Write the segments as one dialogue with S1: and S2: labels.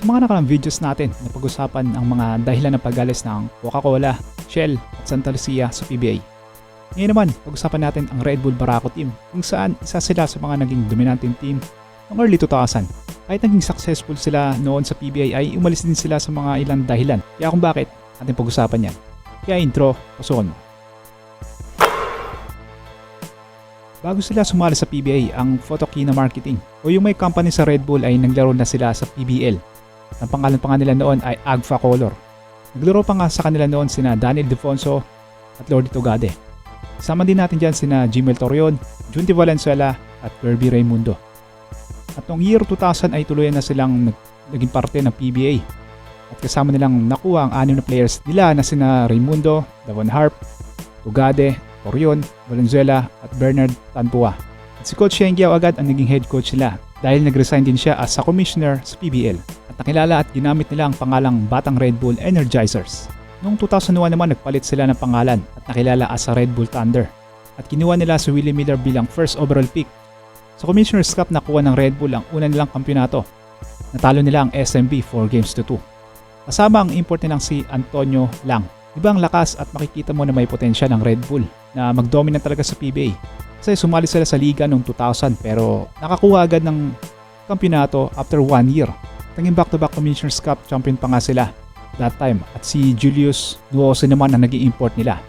S1: Sa mga nakarang videos natin, napag-usapan ang mga dahilan ng pag-alis ng Coca-Cola, Shell at Santa Lucia sa PBA. Ngayon naman, pag-usapan natin ang Red Bull Barako team kung saan isa sila sa mga naging dominanting team ng early 2000. Kahit naging successful sila noon sa PBA ay umalis din sila sa mga ilang dahilan. Kaya kung bakit, ating pag-usapan yan. Kaya intro, pasukan mo. Bago sila sumali sa PBA, ang Photokina Marketing o yung may company sa Red Bull ay naglaro na sila sa PBL. Ang pangalan pa nga nila noon ay Agfa Color. Naglaro pa nga sa kanila noon sina Daniel Defonso at Lordy Togade. Kasama din natin dyan sina Jimel Torion, Junti Valenzuela at Kirby Raimundo. At noong year 2000 ay tuluyan na silang nag- naging parte ng PBA. At kasama nilang nakuha ang anim na players nila na sina Raimundo, Davon Harp, Tugade, Torion, Valenzuela at Bernard Tanpua. At si Coach Shengiao agad ang naging head coach nila dahil nag-resign din siya as a commissioner sa PBL. Nakilala at ginamit nila ang pangalang Batang Red Bull Energizers. Noong 2001 naman nagpalit sila ng pangalan at nakilala as a Red Bull Thunder. At kinuha nila si Willie Miller bilang first overall pick. Sa Commissioner's Cup nakuha ng Red Bull ang una nilang kampyonato. Natalo nila ang SMB 4 games to 2. Kasama ang import nilang si Antonio Lang. Ibang lakas at makikita mo na may potensya ng Red Bull na mag-dominate talaga sa PBA. Kasi sumali sila sa liga noong 2000 pero nakakuha agad ng kampyonato after one year. Tanging back-to-back Commissioner's Cup champion pa nga sila that time at si Julius Nuose naman ang naging import nila.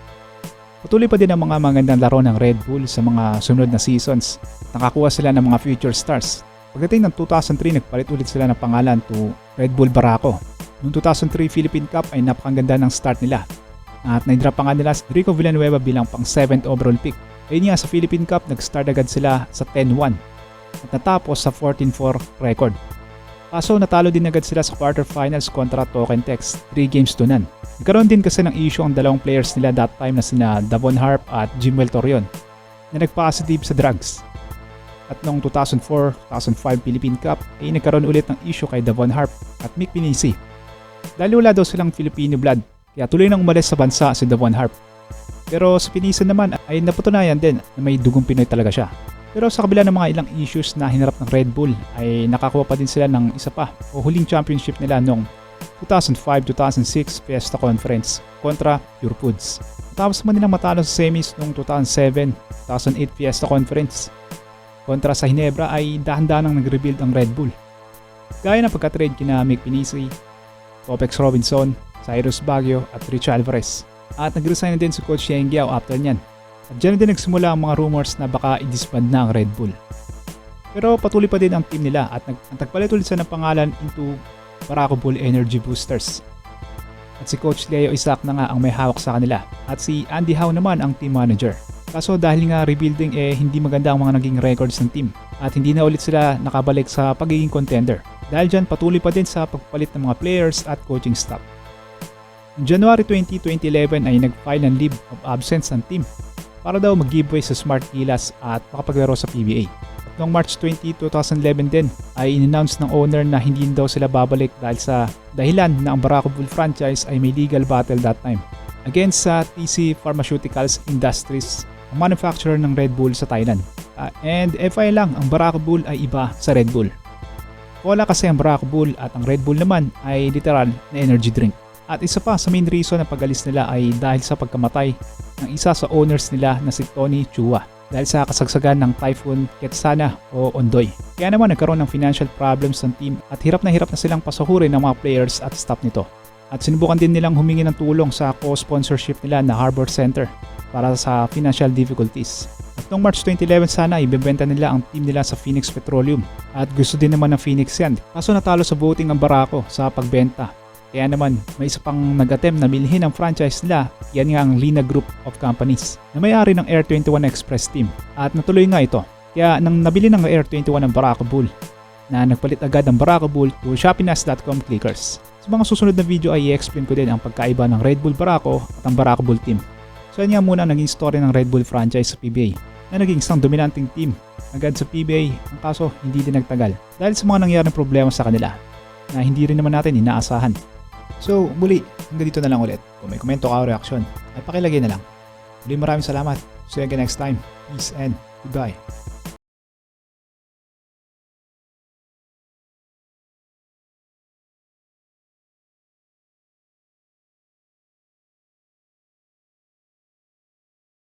S1: Patuloy pa din ang mga magandang laro ng Red Bull sa mga sunod na seasons. Nakakuha sila ng mga future stars. Pagdating ng 2003, nagpalit ulit sila ng pangalan to Red Bull Barako. Noong 2003 Philippine Cup ay napakaganda ng start nila. At naidrop pa nga nila si Rico Villanueva bilang pang 7th overall pick. Ayun nga sa Philippine Cup, nag-start agad sila sa 10-1 at natapos sa 14-4 record. Kaso natalo din agad sila sa quarterfinals kontra Token Text, 3 games to none. Nagkaroon din kasi ng issue ang dalawang players nila that time na sina Davon Harp at Jimwell Torion na nag-positive sa drugs. At noong 2004-2005 Philippine Cup ay nagkaroon ulit ng issue kay Davon Harp at Mick Pinisi. Dahil wala daw silang Filipino blood, kaya tuloy nang umalis sa bansa si Davon Harp. Pero sa Pinisi naman ay napatunayan din na may dugong Pinoy talaga siya. Pero sa kabila ng mga ilang issues na hinarap ng Red Bull ay nakakuha pa din sila ng isa pa o huling championship nila noong 2005-2006 Fiesta Conference kontra Pure Foods. Tapos man nilang matalo sa semis noong 2007-2008 Fiesta Conference kontra sa Hinebra ay dahan-dahan nag-rebuild ang Red Bull. Gaya ng pagka-trade kina Mick Pinisi, Topex Robinson, Cyrus Baguio at Rich Alvarez. At nag-resign na din si Coach Shengiao after nyan. At dyan din nagsimula ang mga rumors na baka i-disband na ang Red Bull. Pero patuloy pa din ang team nila at nag nagpalit ulit siya ng pangalan into Barako Bull Energy Boosters. At si Coach Leo Isaac na nga ang may hawak sa kanila at si Andy Howe naman ang team manager. Kaso dahil nga rebuilding eh hindi maganda ang mga naging records ng team at hindi na ulit sila nakabalik sa pagiging contender. Dahil dyan patuloy pa din sa pagpalit ng mga players at coaching staff. January 20, 2011 ay nag-file ng leave of absence ang team para daw mag-giveaway sa Smart Gilas at makapaglaro sa PBA. Noong March 20, 2011 din ay in-announce ng owner na hindi daw sila babalik dahil sa dahilan na ang Barako Bull franchise ay may legal battle that time against sa TC Pharmaceuticals Industries, ang manufacturer ng Red Bull sa Thailand. Ah, and FI lang, ang Barako Bull ay iba sa Red Bull. Wala kasi ang Barako Bull at ang Red Bull naman ay literal na energy drink. At isa pa sa main reason na pag-alis nila ay dahil sa pagkamatay ng isa sa owners nila na si Tony Chua dahil sa kasagsagan ng Typhoon Ketsana o Ondoy. Kaya naman nagkaroon ng financial problems ng team at hirap na hirap na silang pasuhurin ng mga players at staff nito. At sinubukan din nilang humingi ng tulong sa co-sponsorship nila na Harbor Center para sa financial difficulties. At noong March 2011 sana ibebenta nila ang team nila sa Phoenix Petroleum at gusto din naman ng Phoenix yan. Kaso natalo sa voting ang Barako sa pagbenta kaya naman, may isa pang nag-attempt na bilhin ang franchise nila, yan nga ang Lina Group of Companies na may-ari ng Air 21 Express Team. At natuloy nga ito. Kaya nang nabili ng Air 21 ang Barako Bull, na nagpalit agad ng Barako Bull to Shopinas.com clickers. Sa mga susunod na video ay i-explain ko din ang pagkaiba ng Red Bull Barako at ang Barako Bull team. So yan nga muna ang naging story ng Red Bull franchise sa PBA na naging isang dominanting team agad sa PBA ang kaso hindi din nagtagal dahil sa mga nangyaring problema sa kanila na hindi rin naman natin inaasahan. So, muli, hanggang dito na lang ulit. Kung may komento ka o reaksyon, ay pakilagay na lang. Muli maraming salamat. See you again next time. Peace and goodbye.